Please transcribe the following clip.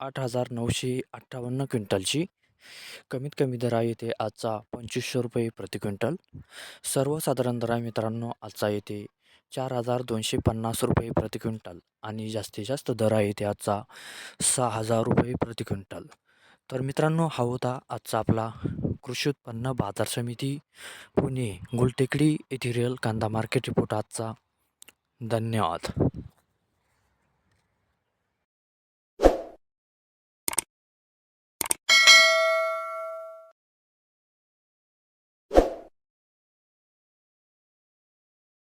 आठ हजार नऊशे अठ्ठावन्न क्विंटलची. कमीत कमी दर आहे आजचा पंचवीसशे रुपये प्रति क्विंटल. सर्वसाधारण दर आहे मित्रांनो आजचा येते चार हजार दोनशे पन्नास रुपये प्रति क्विंटल आणि जास्तीत जास्त दर आहे ते आजचा सहा हजार रुपये प्रति क्विंटल. तर मित्रांनो हा होता आजचा आपला कृषी उत्पन्न बाजार समिती पुणे गुलटेकडी येथे रिअल कांदा मार्केट रिपोर्ट आजचा. धन्यवाद.